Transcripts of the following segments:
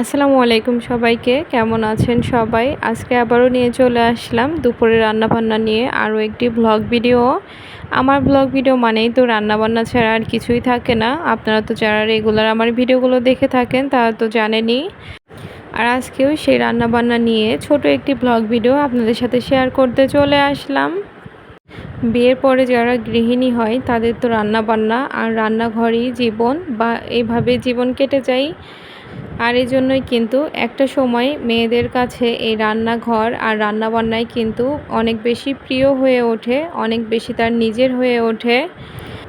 আসসালামু আলাইকুম সবাইকে, কেমন আছেন সবাই? আজকে আবারও নিয়ে চলে আসলাম দুপুরে রান্নাবান্না নিয়ে আরও একটি ব্লগ ভিডিও। আমার ব্লগ ভিডিও মানেই তো রান্নাবান্না ছাড়া আর কিছুই থাকে না। আপনারা তো যারা রেগুলার আমার ভিডিওগুলো দেখে থাকেন, তারা তো জানেনই। আর আজকেও সেই রান্নাবান্না নিয়ে ছোট একটি ব্লগ ভিডিও আপনাদের সাথে শেয়ার করতে চলে আসলাম। বিয়ের পরে যারা গৃহিণী হয়, তাদের তো রান্না বান্না আর রান্নাঘরই জীবন বা এইভাবে জীবন কেটে যায়। আর এই জন্যই কিন্তু একটা সময় মেয়েদের কাছে এই রান্নাঘর আর রান্নাবান্নায় কিন্তু অনেক বেশি প্রিয় হয়ে ওঠে, অনেক বেশি তার নিজের হয়ে ওঠে।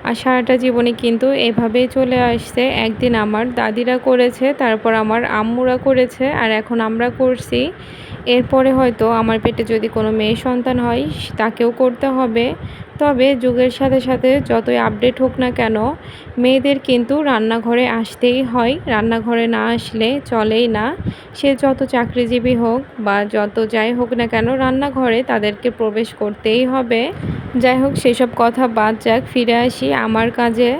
আর সারাটা জীবনে কিন্তু এভাবেই চলে আসছে। একদিন আমার দাদিরা করেছে, তারপর আমার আম্মুরা করেছে, আর এখন আমরা করছি। এরপরে হয়তো আমার পেটে যদি কোনো মেয়ে সন্তান হয়, তাকেও করতে হবে। তবে যুগের সাথে সাথে যতই আপডেট হোক না কেন, মেয়েদের কিন্তু রান্নাঘরে আসতেই হয়। রান্নাঘরে না আসলে চলেই না। সে যত চাকরিজীবী হোক বা যত যাই হোক না কেন, রান্নাঘরে তাদেরকে প্রবেশ করতেই হবে। যাই হোক, সেসব কথা বাদ যাক, ফিরে আসি আমার কাজে।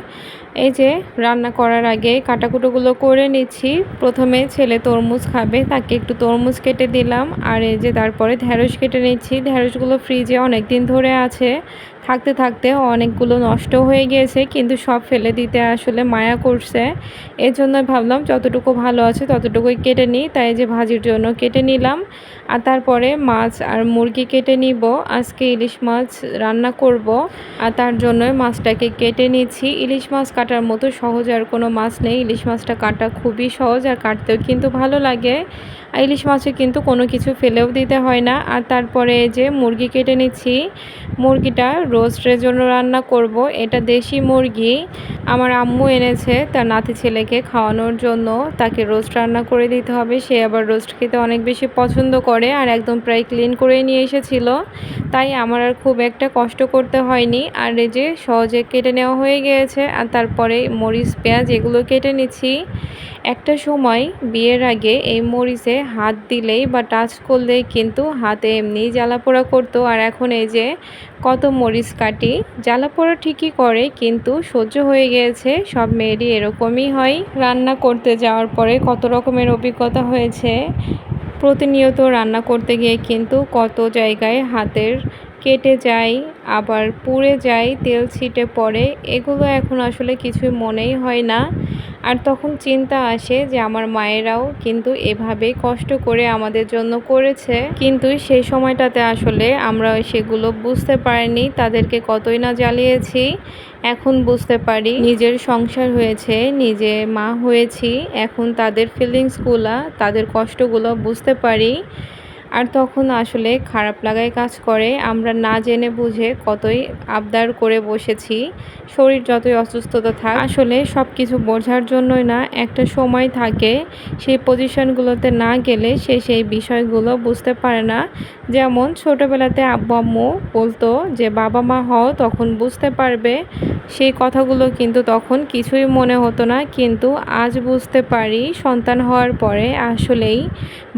এই যে রান্না করার আগে কাটাকুটোগুলো করে নিচ্ছি। প্রথমে ছেলে তরমুজ খাবে, তাকে একটু তরমুজ কেটে দিলাম। আর এই যে তারপরে ঢ্যাঁড়স কেটে নিচ্ছি। ঢ্যাঁড়সগুলো ফ্রিজে অনেক দিন ধরে আছে। থাকতে থাকতে অনেকগুলো নষ্ট হয়ে গিয়েছে, কিন্তু সব ফেলে দিতে আসলে মায়া করছে। এর জন্য ভাবলাম যতটুকু ভালো আছে ততটুকুই কেটে নিই, তাই যে ভাজির জন্য কেটে নিলাম। আর তারপরে মাছ আর মুরগি কেটে নিব, আজকে ইলিশ মাছ রান্না করব, আর তার জন্যই মাছটাকে কেটে নিচ্ছি। ইলিশ মাছ কাটার মতো সহজ আর কোনো মাছ নেই, ইলিশ মাছটা কাটা খুবই সহজ আর কাটতেও কিন্তু ভালো লাগে। ইলিশ মাছে কিন্তু কোনো কিছু ফেলেও দিতে হয় না। আর তারপরে যে মুরগি কেটে নিচ্ছি, মুরগিটা রোস্টের জন্য রান্না করব। এটা দেশি মুরগি। আমার আম্মু এনেছে তার নাতি ছেলেকে খাওয়ানোর জন্য। তাকে রোস্ট রান্না করে দিতে হবে। সে আবার রোস্ট খেতে অনেক বেশি পছন্দ করে আর একদম প্রায় ক্লিন করে নিয়ে এসেছিল। তাই আমার আর খুব একটা কষ্ট করতে হয়নি। আর এই যে সহজে কেটে নেওয়া হয়ে গিয়েছে। আর তারপরে মরিচ, পেঁয়াজ এগুলো কেটে নিচ্ছি। একটা সময় বিয়ের আগে এই মরিচে হাত দিলেই বা টাচ করলেই কিন্তু হাতে এমনি জ্বালাপোড়া করতো। আর এখন এই যে কত মরিচ কাটি, জ্বালাপোড়া ঠিকই করে কিন্তু সহ্য হয়ে গিয়েছে। সব মেয়েরই এরকমই হয়। রান্না করতে যাওয়ার পরে কত রকমের অভিজ্ঞতা হয়েছে। প্রতিনিয়ত রান্না করতে গিয়ে কিন্তু কত জায়গায় হাতের কেটে যায়, আবার পুড়ে যায়, তেল ছিটে পড়ে। এগুলো এখন আসলে কিছুই মনেই হয় না। আর তখন চিন্তা আসে যে আমার মায়েরাও কিন্তু এভাবে কষ্ট করে আমাদের জন্য করেছে। কিন্তু সেই সময়টাতে আসলে আমরা সেগুলো বুঝতে পারিনি, তাদেরকে কতই না জ্বালিয়েছি। এখন বুঝতে পারি, নিজের সংসার হয়েছে, নিজে মা হয়েছি, এখন তাদের ফিলিংসগুলা তাদের কষ্টগুলো বুঝতে পারি। আর তখন আসলে খারাপ লাগায় কাজ করে। আমরা না জেনে বুঝে কতই আবদার করে বসেছি। শরীর যতই অসুস্থতা থাক, আসলে সব কিছু বোঝার জন্যই না, একটা সময় থাকে, সেই পজিশনগুলোতে না গেলে সে সেই বিষয়গুলো বুঝতে পারে না। যেমন ছোটোবেলাতে আব্বু আম্মু বলতো যে, বাবা মা হও তখন বুঝতে পারবে। সেই কথাগুলো কিন্তু তখন কিছুই মনে হতো না, কিন্তু আজ বুঝতে পারি সন্তান হওয়ার পরে আসলেই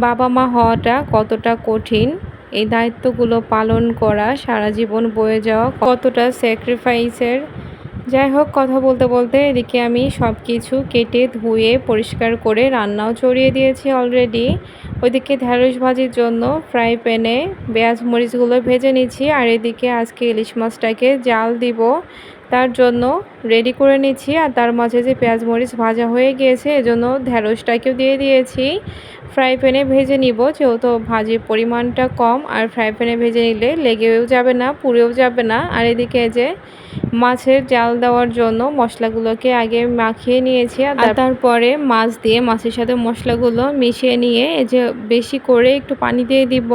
বাবা মা হওয়াটা কতটা কঠিন? এই দায়িত্বগুলো পালন করা সারা জীবন বয়ে যাওয়া কতটা স্যাক্রিফাইসের যাই হোক, কথা বলতে বলতে এদিকে আমি সব কিছু কেটে ধুয়ে, পরিষ্কার করে রান্নাও চড়িয়ে দিয়েছি অলরেডি ওইদিকে ঢ্যাঁড়স ভাজির জন্য ফ্রাই প্যানে পেঁয়াজ মরিচগুলো ভেজে নিচ্ছি। আর এদিকে আজকে ইলিশ মাছটাকে জাল দিব। তার জন্য রেডি করে নিচ্ছি আর তার মাঝে যে পেঁয়াজ মরিচ ভাজা হয়ে গিয়েছে, এজন্য ঢ্যাঁড়সটাকেও দিয়ে দিয়েছি। ফ্রাই প্যানে ভেজে নিব, যেহেতু ভাজির পরিমাণটা কম আর ফ্রাই প্যানে ভেজে নিলে লেগেও যাবে না, পুড়েও যাবে না। আর এদিকে যে মাছের জাল দেওয়ার জন্য মশলাগুলোকে আগে মাখিয়ে নিয়েছি আর তারপরে মাছ দিয়ে মাছের সাথে মশলাগুলো মিশিয়ে নিয়ে এই যে বেশি করে একটু পানি দিয়ে দিব।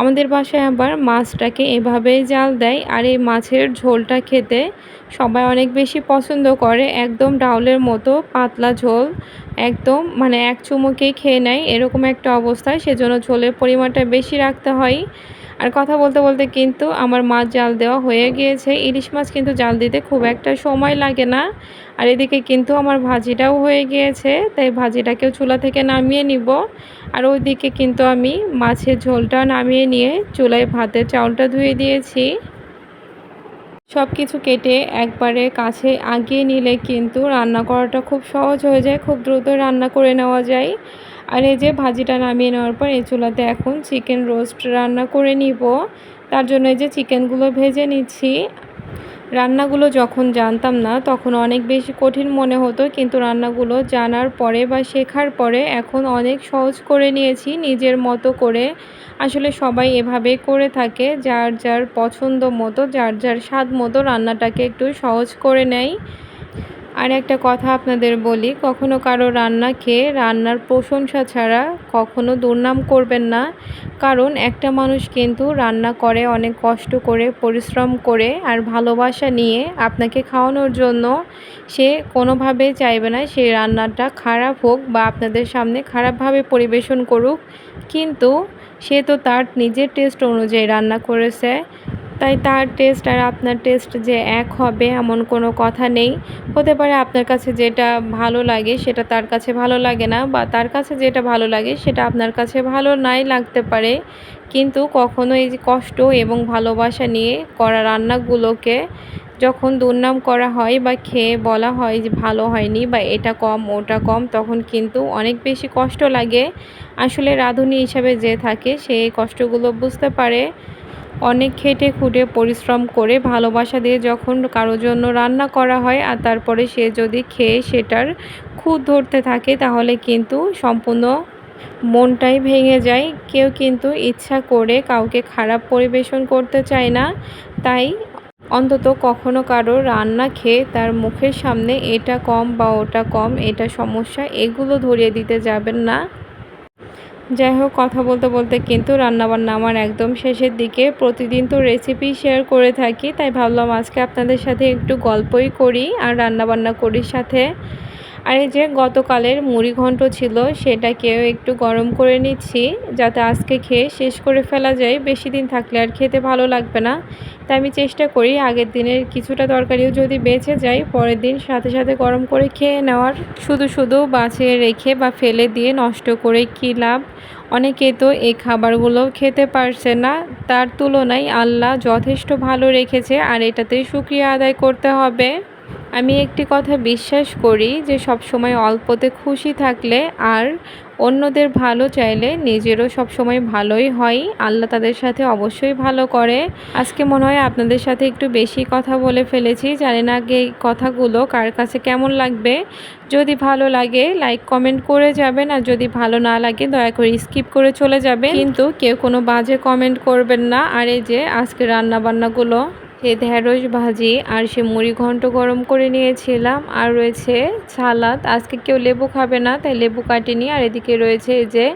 আমাদের বাসায় আবার মাছটাকে এভাবেই জাল দেয় আর এই মাছের ঝোলটা খেতে সবাই অনেক বেশি পছন্দ করে। একদম ডাউলের মতো, পাতলা ঝোল, একদম মানে এক চুমুকেই খেয়ে নেয়। এরকম একটা অবস্থায় সেজন্য ঝোলের পরিমাণটা বেশি রাখতে হয়। আর কথা বলতে বলতে কিন্তু আমার মাছ জাল দেওয়া হয়ে গিয়েছে। ইলিশ মাছ কিন্তু জাল দিতে খুব একটা সময় লাগে না। আর এদিকে কিন্তু আমার ভাজিটাও হয়ে গিয়েছে, তাই ভাজিটাকেও চুলা থেকে নামিয়ে নিব। আর ওইদিকে কিন্তু আমি মাছের ঝোলটা নামিয়ে নিয়ে চুলায় ভাতের চাউলটা ধুয়ে দিয়েছি। সব কিছু কেটে একবারে কাছে আগিয়ে নিলে কিন্তু রান্না করাটা খুব সহজ হয়ে যায়, খুব দ্রুত রান্না করে নেওয়া যায়। আর এই যে ভাজিটা নামিয়ে নেওয়ার পর এই চুলাতে এখন চিকেন রোস্ট রান্না করে নিব। তার জন্য এই যে চিকেনগুলো ভেজে নিচ্ছি। রান্নাগুলো যখন জানতাম না, তখন অনেক বেশি কঠিন মনে হতো, কিন্তু রান্নাগুলো জানার পরে বা শেখার পরে এখন অনেক সহজ করে নিয়েছি, নিজের মতো করে। আসলে সবাই এভাবে করে থাকে, যার যার পছন্দ মতো, যার যার স্বাদ মতো রান্নাটাকে একটু সহজ করে নেয়। আর একটা কথা আপনাদের বলি, কখনো কারও রান্না খেয়ে রান্নার প্রশংসা ছাড়া কখনো দুর্নাম করবেন না। কারণ একটা মানুষ কিন্তু রান্না করে অনেক কষ্ট করে, পরিশ্রম করে আর ভালোবাসা নিয়ে আপনাকে খাওয়ানোর জন্য সে কোনোভাবে চাইবে না সেই রান্নাটা খারাপ হোক বা আপনাদের সামনে খারাপভাবে পরিবেশন করুক। কিন্তু সে তো তার নিজের টেস্ট অনুযায়ী রান্না করেছে। তাই তার টেস্ট আর আপনার টেস্ট যে এক হবে এমন কোনো কথা নেই। হতে পারে আপনার কাছে যেটা ভালো লাগে সেটা তার কাছে ভালো লাগে না বা তার কাছে যেটা ভালো লাগে সেটা আপনার কাছে ভালো নাই লাগতে পারে। কিন্তু কখনো এই কষ্ট এবং ভালোবাসা নিয়ে করা রান্নাগুলোকে যখন দুর্নাম করা হয় বা খেয়ে বলা হয় যে ভালো হয়নি বা এটা কম, ওটা কম, তখন কিন্তু অনেক বেশি কষ্ট লাগে। আসলে রাঁধুনি হিসাবে যে থাকে সেই কষ্টগুলো বুঝতে পারে। অনেক খেটে খুঁটে পরিশ্রম করে ভালোবাসা দিয়ে যখন কারোর জন্য রান্না করা হয় আর তারপরে সে যদি খেয়ে সেটার খুঁত ধরতে থাকে, তাহলে কিন্তু সম্পূর্ণ মনটাই ভেঙে যায়। কেউ কিন্তু ইচ্ছা করে কাউকে খারাপ পরিবেশন করতে চায় না। তাই অন্তত কখনো কারও রান্না খেয়ে তার মুখের সামনে এটা কম বা ওটা কম, এটা সমস্যা, এগুলো ধরিয়ে দিতে যাবেন না। যাই হোক, কথা বলতে বলতে কিন্তু রান্নাবান্না আমার একদম শেষের দিকে। প্রতিদিন তো রেসিপি শেয়ার করে থাকি, তাই ভাবলাম আজকে আপনাদের সাথে একটু গল্পই করি আর রান্নাবান্না করি সাথে। আর এই যে গতকালের মুড়ি ঘন্ট ছিল, সেটাকেও একটু গরম করে নিচ্ছি যাতে আজকে খেয়ে শেষ করে ফেলা যায়। বেশি দিন থাকলে আর খেতে ভালো লাগবে না। তাই আমি চেষ্টা করি আগের দিনের কিছুটা তরকারিও যদি বেঁচে যায়, পরের দিন সাথে সাথে গরম করে খেয়ে নেওয়ার। শুধু শুধু বাঁচিয়ে রেখে বা ফেলে দিয়ে নষ্ট করে কী লাভ? অনেকে তো এই খাবারগুলো খেতে পারছে না। তার তুলনায় আল্লাহ যথেষ্ট ভালো রেখেছে, আর এটাতে সুক্রিয়া আদায় করতে হবে। আমি একটি কথা বিশ্বাস করি যে সব সময় অল্পতে খুশি থাকলে আর অন্যদের ভালো চাইলে নিজেরও সব সময় ভালোই হয়। আল্লাহ তাদের সাথে অবশ্যই ভালো করে। আজকে মনে হয় আপনাদের সাথে একটু বেশি কথা বলে ফেলেছি। জানি না আগে এই কথাগুলো কার কাছে কেমন লাগবে। যদি ভালো লাগে লাইক কমেন্ট করে যাবেন। আর যদি ভালো না লাগে, দয়া করে স্কিপ করে চলে যাবেন। কিন্তু কেউ কোনো বাজে কমেন্ট করবেন না। আর এই যে আজকে রান্না বান্নাগুলো সে ঢেঁড়স ভাজি আর সে মুড়ি ঘন্ট গরম করে নিয়েছিলাম। আর রয়েছে সালাদ। আজকে কেউ লেবু খাবে না, তাই লেবু কাটিনি। আর এদিকে রয়েছে এই যে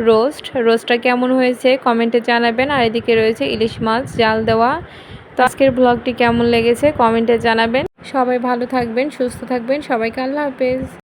রোস্ট। রোস্টটা কেমন হয়েছে কমেন্টে জানাবেন। আর এদিকে রয়েছে ইলিশ মাছ, জাল দেওয়া। তো আজকের ব্লগটি কেমন লেগেছে কমেন্টে জানাবেন। সবাই ভালো থাকবেন, সুস্থ থাকবেন। সবাইকে আল্লাহ হাফেজ।